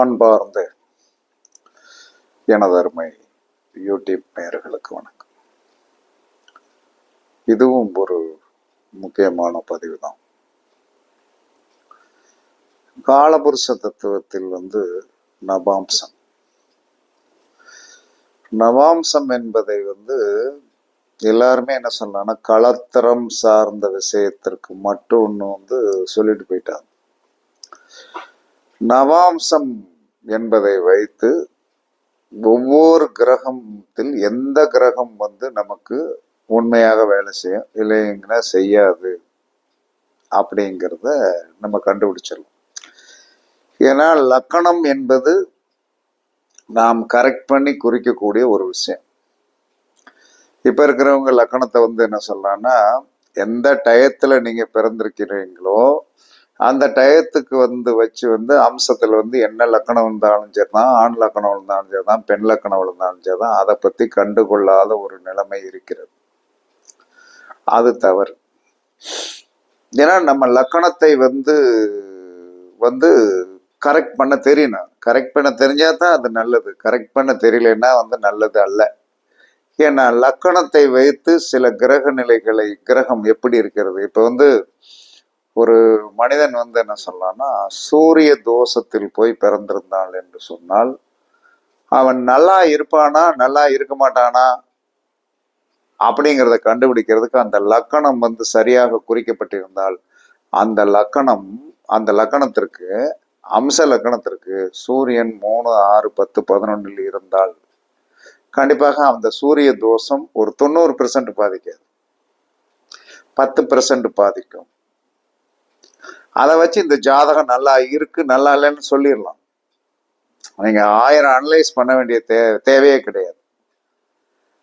அன்பார்ந்த எனதருமை யூடியூப் நேயர்களுக்கு வணக்கம். இதுவும் ஒரு முக்கியமான பதிவு தான் காலபுருஷ தத்துவத்தில் வந்து நவாம்சம். நவாம்சம் என்பதை வந்து எல்லாருமே என்ன சொல்லலாம்னா கலத்தரம் சார்ந்த விஷயத்திற்கு மட்டும் ஒன்று வந்து சொல்லிட்டு போயிட்டாங்க. நவாம்சம் என்பதை வைத்து ஒவ்வொரு கிரகத்தில் எந்த கிரகம் வந்து நமக்கு உண்மையாக வேலை செய்யும் இல்லைங்கன்னா செய்யாது அப்படிங்கிறத நம்ம கண்டுபிடிச்சிடலாம். ஏன்னா லக்கணம் என்பது நாம் கரெக்ட் பண்ணி குறிக்கக்கூடிய ஒரு விஷயம். இப்போ இருக்கிறவங்க லக்கணத்தை வந்து என்ன சொல்லலாம்னா எந்த டயத்தில் நீங்கள் பிறந்திருக்கிறீங்களோ அந்த டயத்துக்கு வந்து வச்சு வந்து அம்சத்தில் வந்து என்ன லக்கணம் இருந்தாலும் சரி தான் ஆண் லக்கணம் இருந்தாலும் சரி தான் பெண் லக்கணம் இருந்தாலும் சரி தான் அதை பற்றி கண்டுகொள்ளாத ஒரு நிலைமை இருக்கிறது. அது தவறு. ஏன்னா நம்ம லக்கணத்தை வந்து வந்து கரெக்ட் பண்ண தெரியணும். கரெக்ட் பண்ண தெரிஞ்சா தான் அது நல்லது. கரெக்ட் பண்ண தெரியலன்னா வந்து நல்லது அல்ல. ஏன்னா லக்கணத்தை வைத்து சில கிரக நிலைகளை கிரகம் எப்படி இருக்கிறது? இப்போ வந்து ஒரு மனிதன் வந்து என்ன சொல்லலாம்னா சூரிய தோஷத்தில் போய் பிறந்திருந்தாள் என்று சொன்னால் அவன் நல்லா இருப்பானா நல்லா இருக்க மாட்டானா அப்படிங்கிறத கண்டுபிடிக்கிறதுக்கு அந்த லக்கணம் வந்து சரியாக குறிக்கப்பட்டிருந்தால் அந்த லக்கணம் அந்த லக்கணத்திற்கு அம்ச லக்கணத்திற்கு சூரியன் மூணு ஆறு பத்து பதினொன்றில் இருந்தால் கண்டிப்பாக அந்த சூரிய தோஷம் ஒரு தொண்ணூறு பெர்சன்ட் பாதிக்காது. பத்து பெர்சன்ட் பாதிக்கும். அதை வச்சு இந்த ஜாதகம் நல்லா இருக்கு நல்லா இல்லைன்னு சொல்லிடலாம். நீங்கள் ஆயிரம் அனலைஸ் பண்ண வேண்டிய தே தேவையே கிடையாது.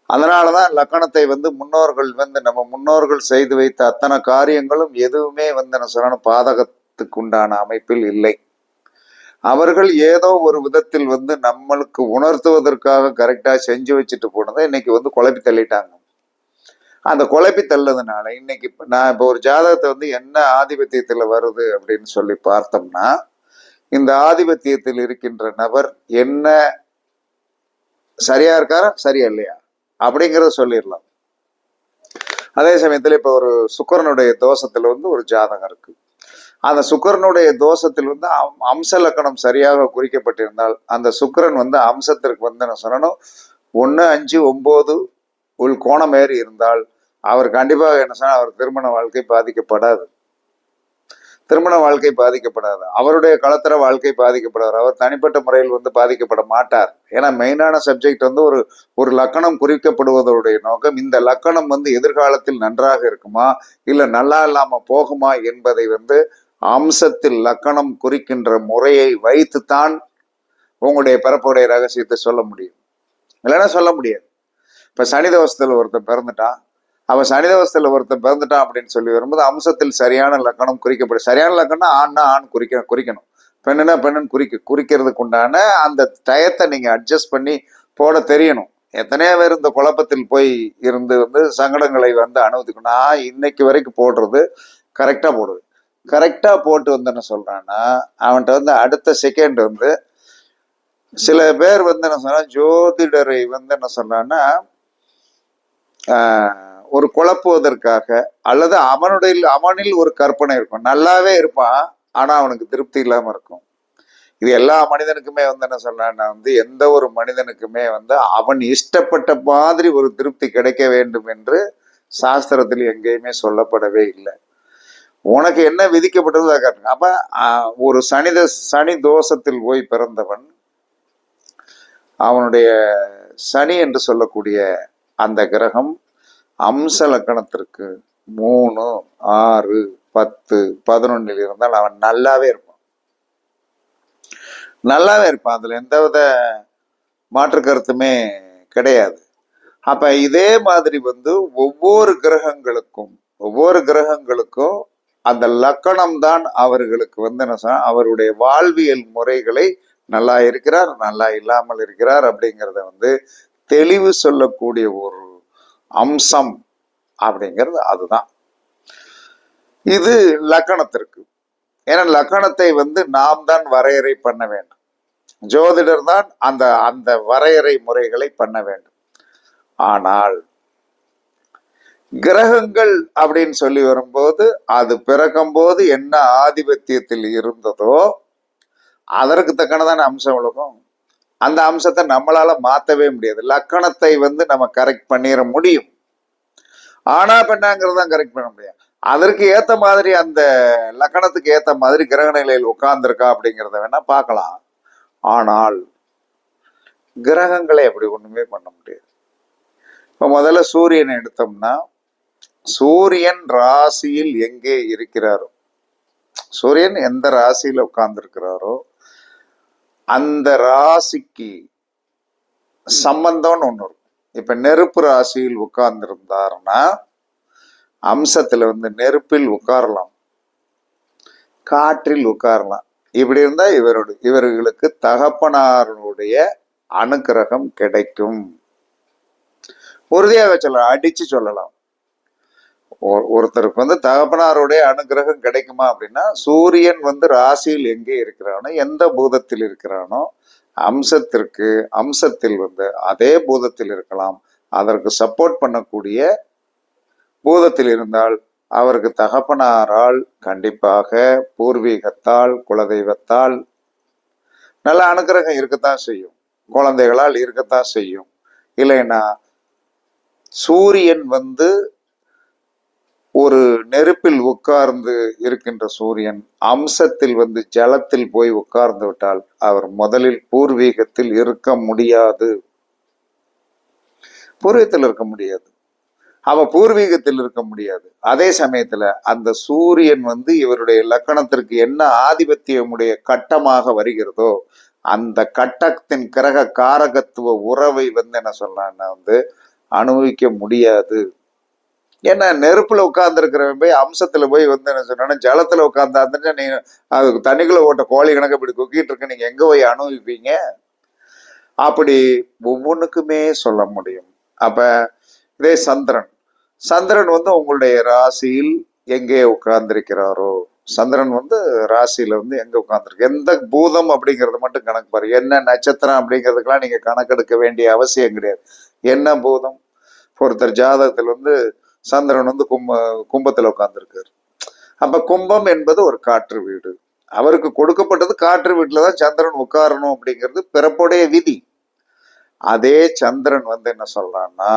அதனாலதான் லக்கணத்தை வந்து முன்னோர்கள் வந்து நம்ம முன்னோர்கள் செய்து வைத்த அத்தனை காரியங்களும் எதுவுமே வந்து என்ன சொல்லணும் பாதகத்துக்கு உண்டான அமைப்பில் இல்லை. அவர்கள் ஏதோ ஒரு விதத்தில் வந்து நம்மளுக்கு உணர்த்துவதற்காக கரெக்டாக செஞ்சு வச்சுட்டு போனதை இன்னைக்கு வந்து குழப்பி தள்ளிட்டாங்க. அந்த குழப்பி தள்ளதுனால இன்னைக்கு இப்ப நான் இப்போ ஒரு ஜாதகத்தை வந்து என்ன ஆதிபத்தியத்துல வருது அப்படின்னு சொல்லி பார்த்தோம்னா இந்த ஆதிபத்தியத்தில் இருக்கின்ற நபர் என்ன சரியா இருக்காரா சரியா இல்லையா? அப்படிங்கிறத சொல்லிடலாம். அதே சமயத்துல இப்ப ஒரு சுக்கரனுடைய தோஷத்துல வந்து ஒரு ஜாதகம் இருக்கு. அந்த சுக்கரனுடைய தோஷத்தில் வந்து அம்- அம்ச லக்கணம் சரியாக குறிக்கப்பட்டிருந்தால் அந்த சுக்கிரன் வந்து அம்சத்திற்கு வந்து என்ன சொல்லணும்? ஒன்று அஞ்சு ஒன்பது உள் கோணம் ஏறி இருந்தால் அவர் கண்டிப்பாக என்ன சொன்னால் அவர் திருமண வாழ்க்கை பாதிக்கப்படாது. திருமண வாழ்க்கை பாதிக்கப்படாது. அவருடைய கலத்தர வாழ்க்கை பாதிக்கப்படாது. அவர் தனிப்பட்ட முறையில் வந்து பாதிக்கப்பட மாட்டார். ஏன்னா மெயினான சப்ஜெக்ட் வந்து ஒரு ஒரு லக்கணம் குறிக்கப்படுவதனுடைய நோக்கம் இந்த லக்கணம் வந்து எதிர்காலத்தில் நன்றாக இருக்குமா இல்லை நல்லா இல்லாம போகுமா என்பதை வந்து அம்சத்தில் லக்கணம் குறிக்கின்ற முறையை வைத்துத்தான் உங்களுடைய பிறப்புடைய ரகசியத்தை சொல்ல முடியும். இல்லைன்னா சொல்ல முடியாது. இப்போ சனி தோஷத்தில் ஒருத்தன் பிறந்துட்டான். அவன் சனி தோஷத்தில் ஒருத்தன் பிறந்துட்டான் அப்படின்னு சொல்லி வரும்போது அம்சத்தில் சரியான லக்கணம் குறிக்கப்படும் சரியான லக்கணம் ஆண்னா ஆண் குறிக்க குறிக்கணும். பெண்ணுனா பெண்ணுன்னு குறிக்க குறிக்கிறதுக்கு உண்டான அந்த டயத்தை நீங்கள் அட்ஜஸ்ட் பண்ணி போட தெரியணும். எத்தனையோ பேர் இந்த குழப்பத்தில் போய் இருந்து வந்து சங்கடங்களை வந்து அனுமதிக்கணும் நான் இன்னைக்கு வரைக்கும் போடுறது கரெக்டாக போடுவேன் கரெக்டாக போட்டு வந்து என்ன அவன்கிட்ட வந்து அடுத்த செகண்ட் வந்து சில பேர் வந்து என்ன சொன்னால் ஜோதிடரை வந்து என்ன சொன்னான்னா ஒரு குழப்புவதற்காக அல்லது அவனுடைய அவனில் ஒரு கற்பனை இருக்கும். நல்லாவே இருப்பான் ஆனால் அவனுக்கு திருப்தி இல்லாமல் இருக்கும். இது எல்லா மனிதனுக்குமே வந்து என்ன சொல்றேன்னா வந்து எந்த ஒரு மனிதனுக்குமே வந்து அவன் இஷ்டப்பட்ட மாதிரி ஒரு திருப்தி கிடைக்க வேண்டும் என்று சாஸ்திரத்தில் எங்கேயுமே சொல்லப்படவே இல்லை. உனக்கு என்ன விதிக்கப்பட்டதோ அதை காட்டுங்க. அப்ப ஒரு சனித சனி தோஷத்தில் போய் பிறந்தவன் அவனுடைய சனி என்று சொல்லக்கூடிய அந்த கிரகம் அம்ச லக்கணத்திற்கு மூணு ஆறு பத்து பதினொன்னில் இருந்தால் அவன் நல்லாவே இருப்பான். நல்லாவே இருப்பான். அதுல எந்தவித மாற்று கருத்துமே கிடையாது. அப்ப இதே மாதிரி வந்து ஒவ்வொரு கிரகங்களுக்கும் ஒவ்வொரு கிரகங்களுக்கும் அந்த லக்கணம் தான் அவர்களுக்கு வந்து என்ன சொன்னா அவருடைய வாழ்வியல் முறைகளை நல்லா இருக்கிறார் நல்லா இல்லாமல் இருக்கிறார் அப்படிங்கிறத வந்து தெளிவு சொல்லக்கூடிய ஒரு அம்சம் அப்படிங்கிறது அதுதான். இது லக்கணத்திற்கு. ஏன்னா லக்கணத்தை வந்து நாம் தான் வரையறை பண்ண வேண்டும். ஜோதிடர் தான் அந்த அந்த வரையறை முறைகளை பண்ண வேண்டும். ஆனால் கிரகங்கள் அப்படின்னு சொல்லி வரும்போது அது பிறக்கும்போது என்ன ஆதிபத்தியத்தில் இருந்ததோ அதற்கு தக்கனதான அம்சம் விழுகும் அந்த அம்சத்தை நம்மளால மாத்தவே முடியாது. லக்கணத்தை வந்து நம்ம கரெக்ட் பண்ணிட முடியும். ஆனா பெண்ணாங்கிறது தான் கரெக்ட் பண்ண முடியும். அதற்கு ஏத்த மாதிரி அந்த லக்கணத்துக்கு ஏத்த மாதிரி கிரக நிலையில் உட்கார்ந்துருக்கா அப்படிங்கிறத வேணா பார்க்கலாம். ஆனால் கிரகங்களை அப்படி ஒண்ணுமே பண்ண முடியாது. இப்போ முதல்ல சூரியனை எடுத்தோம்னா சூரியன் ராசியில் எங்கே இருக்கிறாரோ சூரியன் எந்த ராசியில உட்கார்ந்துருக்கிறாரோ அந்த ராசிக்கு சம்பந்தம்னு ஒன்று இருக்கும். இப்ப நெருப்பு ராசியில் உட்கார்ந்திருந்தாருன்னா அம்சத்துல வந்து நெருப்பில் உட்காரலாம். காற்றில் உட்காரலாம். இப்படி இருந்தா இவரோட இவர்களுக்கு தகப்பனாருடைய அனுக்கிரகம் கிடைக்கும். உறுதியாக சொல்லலாம் அடிச்சு சொல்லலாம். ஒருத்தருக்கு வந்து தகப்பனாருடைய அனுகிரகம் கிடைக்குமா அப்படின்னா சூரியன் வந்து ராசியில் எங்கே இருக்கிறானோ எந்த பூதத்தில் இருக்கிறானோ அம்சத்திற்கு அம்சத்தில் வந்து அதே பூதத்தில் இருக்கலாம். அதற்கு சப்போர்ட் பண்ணக்கூடிய பூதத்தில் இருந்தால் அவருக்கு தகப்பனாரால் கண்டிப்பாக பூர்வீகத்தால் குலதெய்வத்தால் நல்ல அனுகிரகம் இருக்கத்தான் செய்யும். குழந்தைகளால் இருக்கத்தான் செய்யும். இல்லைன்னா சூரியன் வந்து ஒரு நெருப்பில் உட்கார்ந்து இருக்கின்ற சூரியன் அம்சத்தில் வந்து ஜலத்தில் போய் உட்கார்ந்து விட்டால் அவர் முதலில் பூர்வீகத்தில் இருக்க முடியாது. பூர்வீகத்தில் இருக்க முடியாது. அவ பூர்வீகத்தில் இருக்க முடியாது. அதே சமயத்துல அந்த சூரியன் வந்து இவருடைய லக்கணத்திற்கு என்ன ஆதிபத்தியமுடைய கட்டமாக வருகிறதோ அந்த கட்டத்தின் கிரக காரகத்துவ உறவை வந்து என்ன சொல்லலாம்னா வந்து அனுபவிக்க முடியாது. ஏன்னா நெருப்புல உட்கார்ந்துருக்கிறவன் போய் அம்சத்துல போய் வந்து என்ன சொன்னா ஜலத்துல உட்கார்ந்தாந்துட்டு நீ அது தண்ணிக்குள்ள ஓட்ட கோழி கணக்கு இப்படி கொக்கிட்டு இருக்க. நீங்க எங்க போய் அனுபவிப்பீங்க? அப்படி ஒவ்வொன்றுக்குமே சொல்ல முடியும். அப்ப இதே சந்திரன். சந்திரன் வந்து உங்களுடைய ராசியில் எங்கே உட்கார்ந்திருக்கிறாரோ? சந்திரன் வந்து ராசியில வந்து எங்க உட்கார்ந்துருக்கு? எந்த பூதம் அப்படிங்கறது மட்டும் கணக்கு பாரு. என்ன நட்சத்திரம் அப்படிங்கிறதுக்கெல்லாம் நீங்க கணக்கெடுக்க வேண்டிய அவசியம் கிடையாது. என்ன பூதம்? ஒருத்தர் ஜாதகத்தில் வந்து சந்திரன் வந்து கும்ப கும்பத்துல உட்காந்துருக்காரு அப்ப கும்பம் என்பது ஒரு காற்று வீடு. அவருக்கு கொடுக்கப்பட்டது காற்று வீட்டில் தான் சந்திரன் உட்காரணும் அப்படிங்கிறது பிறப்புடைய விதி. அதே சந்திரன் வந்து என்ன சொல்றான்னா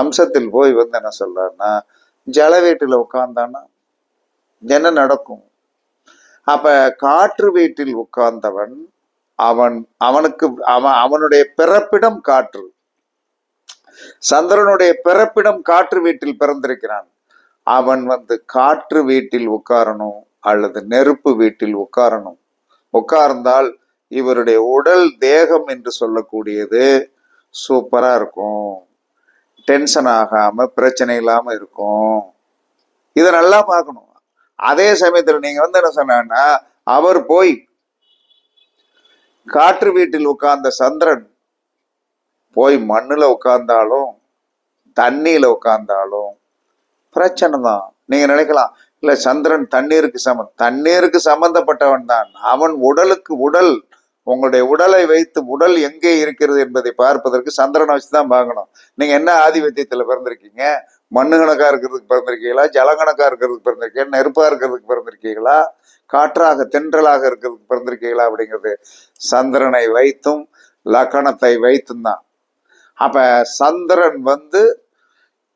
அம்சத்தில் போய் வந்து என்ன சொல்றான்னா ஜல வீட்டுல உட்கார்ந்தானா என்ன நடக்கும்? அப்ப காற்று வீட்டில் உட்கார்ந்தவன் அவன் அவனுக்கு அவன் அவனுடைய பிறப்பிடம் காற்று. சந்திரனுடைய பிறப்பிடம் காற்று வீட்டில் பிறந்திருக்கிறான். அவன் வந்து காற்று வீட்டில் உட்காரணும் அல்லது நெருப்பு வீட்டில் உட்காரணும். உட்கார்ந்தால் இவருடைய உடல் தேகம் என்று சொல்லக்கூடியது சூப்பரா இருக்கும். டென்ஷன் ஆகாம பிரச்சனை இல்லாம இருக்கும். இதை நல்லா பார்க்கணும். அதே சமயத்துல நீங்க வந்து என்ன சொன்னா அவர் போய் காற்று வீட்டில் உட்கார்ந்த சந்திரன் போய் மண்ணில் உட்காந்தாலும் தண்ணியில் உட்காந்தாலும் பிரச்சனை தான். நீங்கள் நினைக்கலாம் இல்லை சந்திரன் தண்ணீருக்கு சம தண்ணீருக்கு சம்பந்தப்பட்டவன் தான். அவன் உடலுக்கு உடல் உங்களுடைய உடலை வைத்து உடல் எங்கே இருக்கிறது என்பதை பார்ப்பதற்கு சந்திரனை வச்சு தான் பார்க்கணும் நீங்கள் என்ன ஆதிபத்தியத்தில் பிறந்திருக்கீங்க? மண்ணு கணக்காக இருக்கிறதுக்கு பிறந்திருக்கீங்களா? ஜலங்கணக்காக இருக்கிறதுக்கு பிறந்திருக்கீங்க? நெருப்பாக இருக்கிறதுக்கு பிறந்திருக்கீங்களா? காற்றாக தென்றலாக இருக்கிறதுக்கு பிறந்திருக்கீங்களா அப்படிங்கிறது சந்திரனை வைத்தும் லக்கணத்தை வைத்தும் தான். அப்ப சந்திரன் வந்து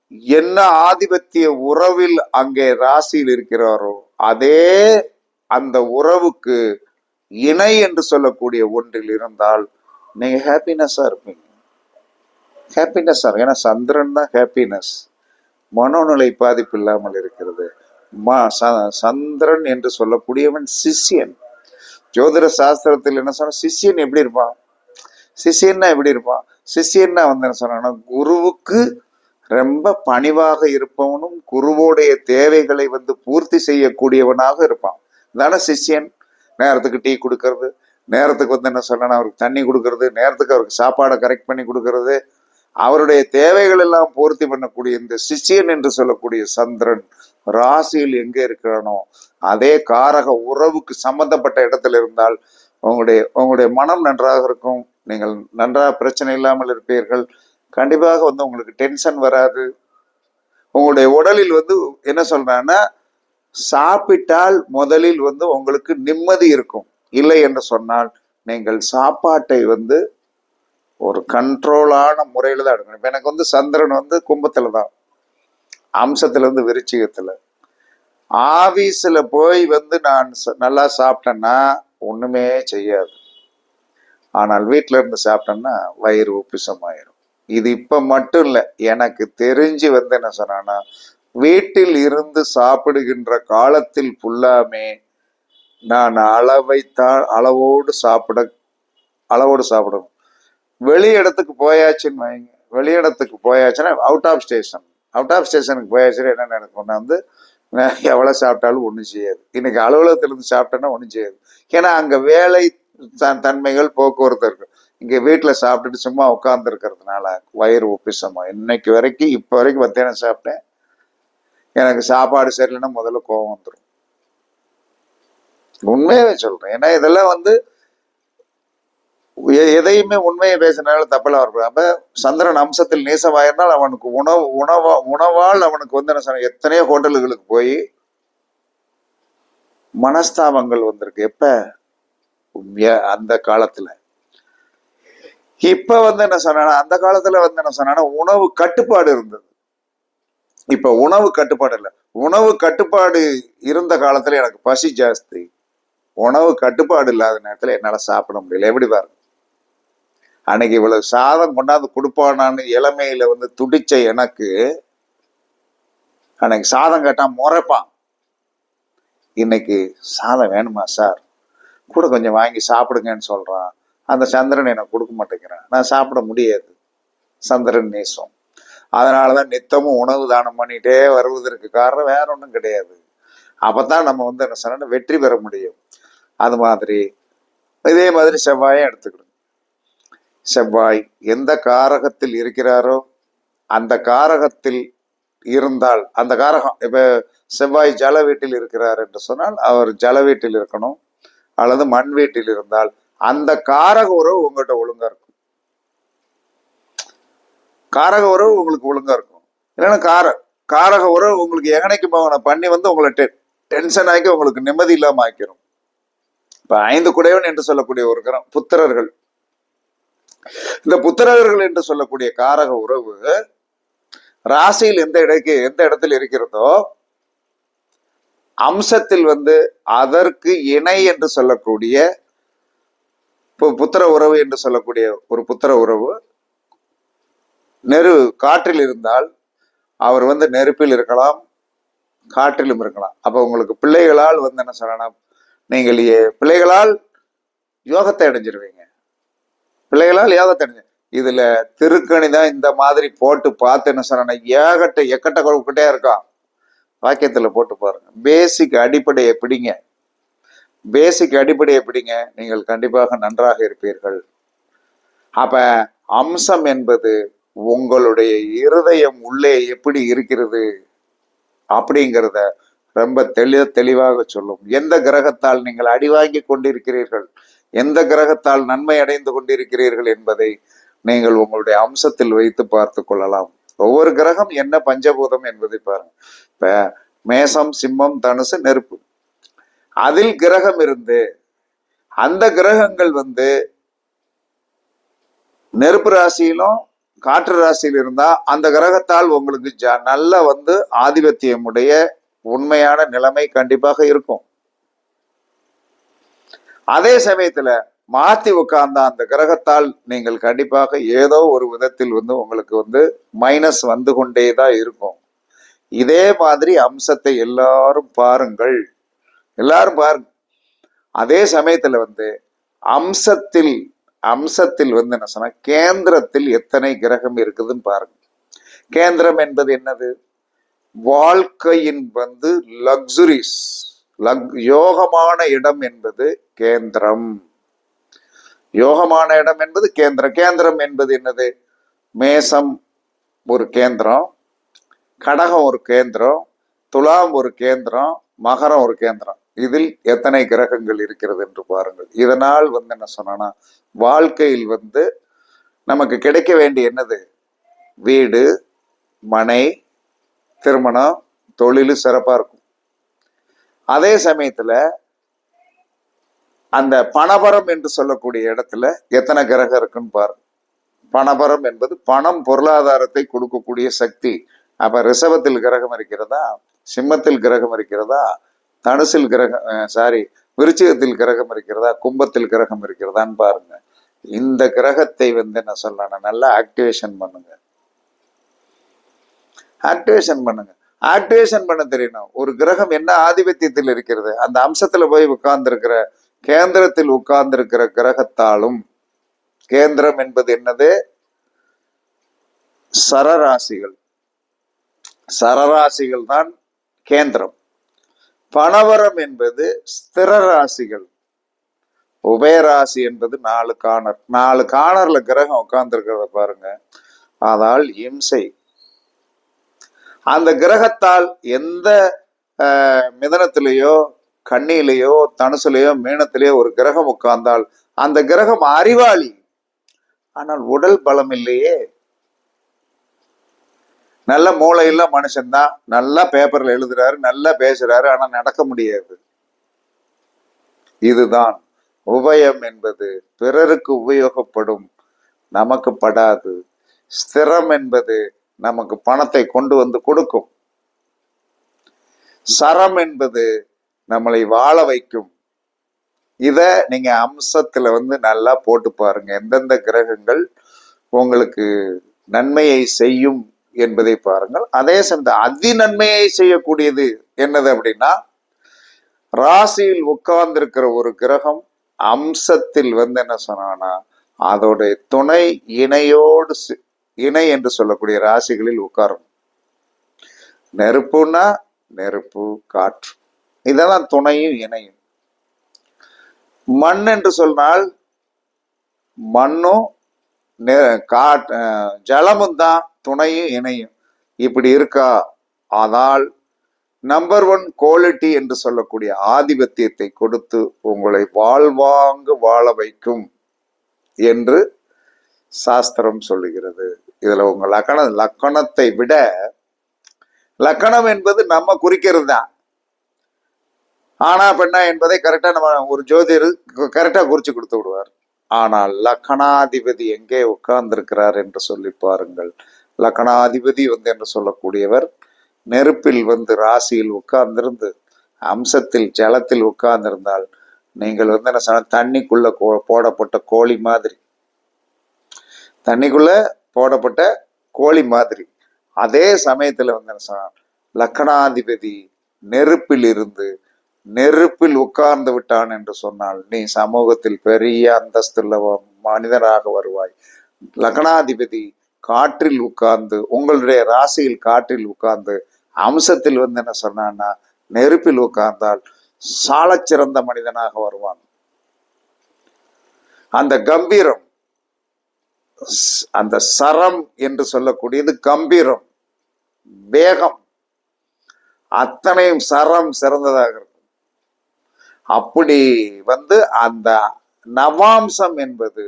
என்ன ஆதிபத்திய உறவில் அங்கே ராசியில் இருக்கிறாரோ அதே அந்த உறவுக்கு இணை என்று சொல்லக்கூடிய ஒன்றில் இருந்தால் நீங்க ஹாப்பினஸ்ஸா இருப்பீங்க. ஹாப்பினஸ்ஸா ஏன்னா சந்திரன் தான் ஹாப்பினஸ் மனோநிலை பாதிப்பு இல்லாமல் இருக்கிறது. மா ச- சந்திரன் என்று சொல்லக்கூடியவன் சிஷ்யன். ஜோதிட சாஸ்திரத்தில் என்ன சொன்ன சிஷ்யன் எப்படி இருப்பான்? சிஷியன்னா எப்படி இருப்பான்? சிஷ்யன்னா வந்து என்ன சொன்னா குருவுக்கு ரொம்ப பணிவாக இருப்பவனும் குருவோடைய தேவைகளை வந்து பூர்த்தி செய்யக்கூடியவனாக இருப்பான். தானே சிஷ்யன். நேரத்துக்கு டீ கொடுக்கறது நேரத்துக்கு வந்து என்ன சொல்லணும் அவருக்கு தண்ணி கொடுக்கறது நேரத்துக்கு அவருக்கு சாப்பாடை கரெக்ட் பண்ணி கொடுக்கறது. அவருடைய தேவைகள் எல்லாம் பூர்த்தி பண்ணக்கூடிய இந்த சிஷ்யன் என்று சொல்லக்கூடிய சந்திரன் ராசியில் எங்க இருக்கிறானோ அதே காரக உறவுக்கு சம்பந்தப்பட்ட இடத்துல இருந்தால் உங்களுடைய உங்களுடைய மனம் நன்றாக இருக்கும். நீங்கள் நன்றாக பிரச்சனை இல்லாமல் இருப்பீர்கள். கண்டிப்பாக வந்து உங்களுக்கு டென்ஷன் வராது. உங்களுடைய உடலில் வந்து என்ன சொல்றான்னா சாப்பிட்டால் முதலில் வந்து உங்களுக்கு நிம்மதி இருக்கும். இல்லை என்று சொன்னால் நீங்கள் சாப்பாட்டை வந்து ஒரு கண்ட்ரோலான முறையில் தான் எடுக்கணும். எனக்கு வந்து சந்திரன் வந்து கும்பத்தில் தான். அம்சத்தில் வந்து விருச்சிகத்துல. ஆஃபீஸில் போய் வந்து நான் ச- நல்லா சாப்பிட்டேன்னா ஒன்றுமே செய்யாது. ஆனால் வீட்டில் இருந்து சாப்பிட்டேன்னா வயிறு உப்பிசமாயிரும். இது இப்போ மட்டும் இல்லை எனக்கு தெரிஞ்சு வந்து என்ன சொன்னான்னா வீட்டில் இருந்து சாப்பிடுகின்ற காலத்தில் ஃபுல்லாமே நான் அளவைத்தான் அளவோடு சாப்பிட அளவோடு சாப்பிடணும் வெளி இடத்துக்கு போயாச்சுன்னு வைங்க. வெளி இடத்துக்கு போயாச்சுன்னா out of station out of ஸ்டேஷனுக்கு போயாச்சுன்னா என்ன நடக்கும்னா வந்து நான் எவ்வளோ சாப்பிட்டாலும் ஒன்றும் செய்யாது. இன்னைக்கு அலுவலகத்திலிருந்து சாப்பிட்டேன்னா ஒன்றும் செய்யாது. ஏன்னா அங்கே வேலை தன்மைகள் போக்குவரத்து இருக்கு. இங்கே வீட்டில் சாப்பிட்டுட்டு சும்மா உட்கார்ந்து இருக்கிறதுனால வயிறு ஒப்பிசமா இன்னைக்கு வரைக்கும் இப்போ வரைக்கும் மத்தியானம் சாப்பிட்டேன். எனக்கு சாப்பாடு சரியில்லைன்னா முதல்ல கோவம் வந்துடும் உண்மையாவே சொல்றேன். ஏன்னா இதெல்லாம் வந்து எ- எதையுமே உண்மையை பேசினால தப்பெல்லாம் வரக்கூடாது அப்ப சந்திரன் அம்சத்தில் நேசமாயிருந்தால் அவனுக்கு உணவு உணவா உணவால் அவனுக்கு வந்து என்ன சொன்ன எத்தனையோ ஹோட்டல்களுக்கு போய் மனஸ்தாபங்கள் வந்திருக்கு. எப்போ? அந்த காலத்துல. இப்ப வந்து என்ன சொன்னா அந்த காலத்துல வந்து என்ன சொன்னா உணவு கட்டுப்பாடு இருந்தது. இப்ப உணவு கட்டுப்பாடு இல்லை. உணவு கட்டுப்பாடு இருந்த காலத்துல எனக்கு பசி ஜாஸ்தி. உணவு கட்டுப்பாடு இல்லாத நேரத்துல என்னால சாப்பிட முடியல. எப்படி பாருங்க. அன்னைக்கு இவ்வளவு சாதம் கொண்டாந்து கொடுப்பானான்னு இளமையில வந்து துடிச்ச எனக்கு அன்னைக்கு சாதம் கேட்டா முறைப்பான். இன்னைக்கு சாதம் வேணுமா சார்? கூட கொஞ்சம் வாங்கி சாப்பிடுங்கன்னு சொல்கிறான் அந்த சந்திரன் எனக்கு கொடுக்க மாட்டேங்கிறான். நான் சாப்பிட முடியாது. சந்திரன் நேசம். அதனாலதான் நித்தமும் உணவு தானம் பண்ணிகிட்டே வருவதற்கு காரணம் வேற ஒன்றும் கிடையாது. அப்போ தான் நம்ம வந்து என்ன சொன்னா வெற்றி பெற முடியும். அது மாதிரி. இதே மாதிரி செவ்வாயை எடுத்துக்கணும். செவ்வாய் எந்த காரகத்தில் இருக்கிறாரோ அந்த காரகத்தில் இருந்தால் அந்த காரகம் இப்போ செவ்வாய் ஜல வீட்டில் இருக்கிறார் என்று சொன்னால் அவர் ஜல வீட்டில் இருக்கணும். அல்லது மண் வீட்டில் இருந்தால் அந்த காரக உறவு உங்கள்கிட்ட ஒழுங்கா இருக்கும். காரக உறவு உங்களுக்கு ஒழுங்கா இருக்கும். இல்லைன்னா கார காரக உறவு உங்களுக்கு எகனைக்கு போகன பண்ணி வந்து உங்களை டெ- டென்ஷன் ஆக்கி உங்களுக்கு நிம்மதி இல்லாம ஆக்கிரும். இப்ப ஐந்து குடைவன் என்று சொல்லக்கூடிய ஒரு கிரம் புத்திரர்கள். இந்த புத்திரர்கள் என்று சொல்லக்கூடிய காரக உறவு ராசியில் எந்த இடைக்கு எந்த இடத்தில் இருக்கிறதோ அம்சத்தில் வந்து அதற்கு இணை என்று சொல்லக்கூடிய புத்திர உறவு என்று சொல்லக்கூடிய ஒரு புத்திர உறவு. நெரு காற்றில் இருந்தால் அவர் வந்து நெருப்பில் இருக்கலாம் காற்றிலும் இருக்கலாம். அப்போ உங்களுக்கு பிள்ளைகளால் வந்து என்ன சொல்லணும்? நீங்கள் பிள்ளைகளால் யோகத்தை அடைஞ்சிருவீங்க. பிள்ளைகளால் யோகத்தை அடைஞ்சு இதுல திருக்கணி தான் இந்த மாதிரி போட்டு பார்த்து என்ன சொல்லணும்? ஏகட்ட எக்கட்ட குறைக்கிட்டே இருக்கான். வாக்கியத்தில் போட்டு பாருங்க. பேசிக் அடிப்படையை பிடிங்க. பேசிக் அடிப்படையை பிடிங்க. நீங்கள் கண்டிப்பாக நன்றாக இருப்பீர்கள். அப்ப அம்சம் என்பது உங்களுடைய இருதயம் உள்ளே எப்படி இருக்கிறது அப்படிங்கிறத ரொம்ப தெளி தெளிவாக சொல்லும். எந்த கிரகத்தால் நீங்கள் அடி வாங்கி கொண்டிருக்கிறீர்கள்? எந்த கிரகத்தால் நன்மை அடைந்து கொண்டிருக்கிறீர்கள் என்பதை நீங்கள் உங்களுடைய அம்சத்தில் வைத்து பார்த்து கொள்ளலாம். ஒவ்வொரு கிரகம் என்ன பஞ்சபூதம் என்பதை பாருங்க. இப்போ மேசம் சிம்மம் தனுசு நெருப்பு. அதில் கிரகம் இருந்து அந்த கிரகங்கள் வந்து நெருப்பு ராசியிலும் காற்று ராசியில் இருந்தா அந்த கிரகத்தால் உங்களுக்கு ஜ நல்ல வந்து ஆதிபத்தியமுடைய உண்மையான நிலைமை கண்டிப்பாக இருக்கும். அதே சமயத்துல மாத்தி உட்கார்ந்த அந்த கிரகத்தால் நீங்கள் கண்டிப்பாக ஏதோ ஒரு விதத்தில் வந்து உங்களுக்கு வந்து மைனஸ் வந்து கொண்டே தான் இருக்கும். இதே மாதிரி அம்சத்தை எல்லாரும் பாருங்கள். எல்லாரும் பாருங்க. அதே சமயத்துல வந்து அம்சத்தில் அம்சத்தில் வந்து என்ன சொன்னா கேந்திரத்தில் எத்தனை கிரகம் இருக்குதுன்னு பாருங்க. கேந்திரம் என்பது என்னது? வாழ்க்கையின் வந்து லக்ஸுரிஸ் லக் யோகமான இடம் என்பது கேந்திரம். யோகமான இடம் என்பது கேந்திரம். கேந்திரம் என்பது என்னது? மேசம் ஒரு கேந்திரம். கடகம் ஒரு கேந்திரம் துலாம் ஒரு கேந்திரம் மகரம் ஒரு கேந்திரம். இதில் எத்தனை கிரகங்கள் இருக்கிறது என்று பாருங்கள். இதனால் வந்து என்ன சொன்னா வாழ்க்கையில் வந்து நமக்கு கிடைக்க வேண்டிய என்னது? வீடு மனை திருமணம் தொழில் சிறப்பா இருக்கும். அதே சமயத்துல அந்த பணபரம் என்று சொல்லக்கூடிய இடத்துல எத்தனை கிரகம் இருக்குன்னு பாருங்க. பணபரம் என்பது பணம் பொருளாதாரத்தை கொடுக்கக்கூடிய சக்தி. அப்ப ரிஷபத்தில் கிரகம் இருக்கிறதா? சிம்மத்தில் கிரகம் இருக்கிறதா? தனுசில் கிரகம் சாரி விருச்சிகத்தில் கிரகம் இருக்கிறதா? கும்பத்தில் கிரகம் இருக்கிறதான்னு பாருங்க. இந்த கிரகத்தை வந்து என்ன சொல்லணும். நல்லா ஆக்டிவேஷன் பண்ணுங்க. ஆக்டிவேஷன் பண்ணுங்க. ஆக்டிவேஷன் பண்ண தெரியணும். ஒரு கிரகம் என்ன ஆதிபத்தியத்தில் இருக்கிறது? அந்த அம்சத்துல போய் உட்கார்ந்துருக்கிற கேந்திரத்தில் உட்கார்ந்திருக்கிற கிரகத்தாலும் கேந்திரம் என்பது என்னது? சரராசிகள். சரராசிகள் தான் கேந்திரம். பணவரம் என்பது ஸ்திர ராசிகள். உபயராசி என்பது நாலு காணர். நாலு காணர்ல கிரகம் உட்கார்ந்துருக்கிறத பாருங்க. அதால் இம்சை. அந்த கிரகத்தால் எந்த அஹ், மிதனத்திலேயோ கண்ணியிலேயோ தனுசுலேயோ மீனத்திலேயோ ஒரு கிரகம் உட்கார்ந்தால் அந்த கிரகம் அறிவாளி. ஆனால் உடல் பலம் இல்லையே. நல்ல மூளையில மனுஷன்தான். நல்லா பேப்பர்ல எழுதுறாரு நல்லா பேசுறாரு ஆனா நடக்க முடியாது. இதுதான். உபயம் என்பது. பிறருக்கு உபயோகப்படும். நமக்கு படாது. ஸ்திரம் என்பது நமக்கு பணத்தை கொண்டு வந்து கொடுக்கும். சரம் என்பது நம்மளை வாழ வைக்கும். இத நீங்க அம்சத்துல வந்து நல்லா போட்டு பாருங்க. எந்தெந்த கிரகங்கள் உங்களுக்கு நன்மையை செய்யும் என்பதை பாருங்கள். அதே சமயம் அதி நன்மையை செய்யக்கூடியது என்னது அப்படின்னா ராசியில் உட்கார்ந்திருக்கிற ஒரு கிரகம் அம்சத்தில் வந்து என்ன சொன்னான்னா அதோடைய துணை இணையோடு இணை என்று சொல்லக்கூடிய ராசிகளில் உட்காரும். நெருப்புனா நெருப்பு காற்று. இதெல்லாம் துணையும் இணையும். மண் என்று சொன்னால் மண்ணும் நெ- காட் ஜலமும் தான். துணையும் இணையும். இப்படி இருக்கா? ஆனால் நம்பர் ஒன் குவாலிட்டி என்று சொல்லக்கூடிய ஆதிபத்தியத்தை கொடுத்து உங்களை வாழ்வாங்கு வாழ வைக்கும் என்று சாஸ்திரம் சொல்லுகிறது. இதுல உங்க லக்கண லக்கணத்தை விட லக்கணம் என்பது நம்ம குறிக்கிறது தான். ஆனா பெண்ணா என்பதை கரெக்டா நம்ம ஒரு ஜோதிடர் கரெக்டா குறிச்சு கொடுத்து விடுவார். ஆனால் லக்கணாதிபதி எங்கே உட்கார்ந்திருக்கிறார் என்று சொல்லி பாருங்கள். லக்கணாதிபதி வந்து என்று சொல்லக்கூடியவர் நெருப்பில் வந்து ராசியில் உட்கார்ந்திருந்து அம்சத்தில் ஜலத்தில் உட்கார்ந்திருந்தால் நீங்கள் வந்து என்ன சொன்ன தண்ணிக்குள்ள கோ- போடப்பட்ட கோழி மாதிரி. தண்ணிக்குள்ள போடப்பட்ட கோழி மாதிரி. அதே சமயத்துல வந்து என்ன சொன்னார் லக்கணாதிபதி நெருப்பில் இருந்து நெருப்பில் உட்கார்ந்து விட்டான் என்று சொன்னால் நீ சமூகத்தில் பெரிய அந்தஸ்துள்ள மனிதனாக வருவாய். லக்னாதிபதி காற்றில் உட்கார்ந்து உங்களுடைய ராசியில் காற்றில் உட்கார்ந்து அம்சத்தில் வந்து என்ன சொன்னான்னா நெருப்பில் உட்கார்ந்தால் சாலச்சிறந்த மனிதனாக வருவான். அந்த கம்பீரம் அந்த சரம் என்று சொல்லக்கூடியது கம்பீரம் வேகம். அத்தனையும் சரம் சிறந்ததாக இருக்கும். அப்படி வந்து அந்த நவாம்சம் என்பது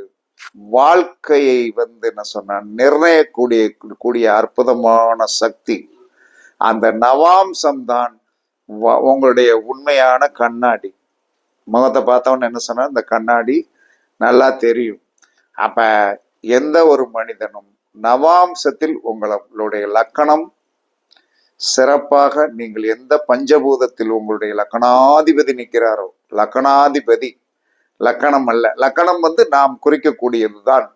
வாழ்க்கையை வந்து என்ன சொன்ன நிர்ணயக்கூடிய கூடிய அற்புதமான சக்தி. அந்த நவாம்சம் தான் வ- உங்களுடைய உண்மையான கண்ணாடி. முகத்தை பார்த்தவொன்னு என்ன சொன்ன இந்த கண்ணாடி நல்லா தெரியும். அப்ப எந்த ஒரு மனிதனும் நவாம்சத்தில் உங்களுடைய லக்கணம் சிறப்பாக நீங்கள் எந்த பஞ்சபூதத்தில் உங்களுடைய லக்கணாதிபதி நிற்கிறாரோ லக்கணாதிபதி லக்கணம் அல்ல. லக்கணம் வந்து நாம் குறிக்கக்கூடியதுதான்.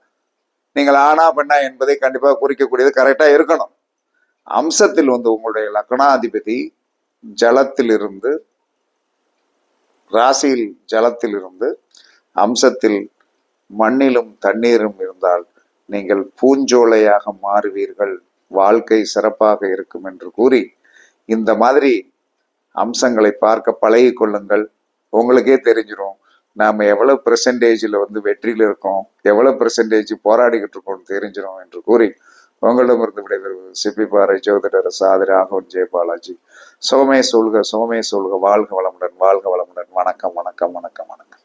நீங்கள் ஆனா பெண்ணா என்பதை கண்டிப்பாக குறிக்கக்கூடியது கரெக்டா இருக்கணும். அம்சத்தில் வந்து உங்களுடைய லக்கணாதிபதி ஜலத்தில் இருந்து ராசியில் ஜலத்திலிருந்து அம்சத்தில் மண்ணிலும் தண்ணீரும் இருந்தால் நீங்கள் பூஞ்சோலையாக மாறுவீர்கள். வாழ்க்கை சிறப்பாக இருக்கும் என்று கூறி இந்த மாதிரி அம்சங்களை பார்க்க பழகி கொள்ளுங்கள் உங்களுக்கே தெரிஞ்சிரும். நாம் எவ்வளவு பெர்சன்டேஜில் வந்து வெற்றியில் இருக்கோம் எவ்வளவு பெர்சன்டேஜ் போராடிக்கிட்டு இருக்கோம் தெரிஞ்சிடும் என்று கூறி உங்களிடமிருந்து விடைபெறுவது சிப்பிப்பாறை ஜோதிடர் சாதி ராகவன் ஜெயபாலாஜி சோமே சொல்க சோமே சொல்க வாழ்க வளமுடன் வாழ்க வளமுடன். வணக்கம் வணக்கம் வணக்கம் வணக்கம்.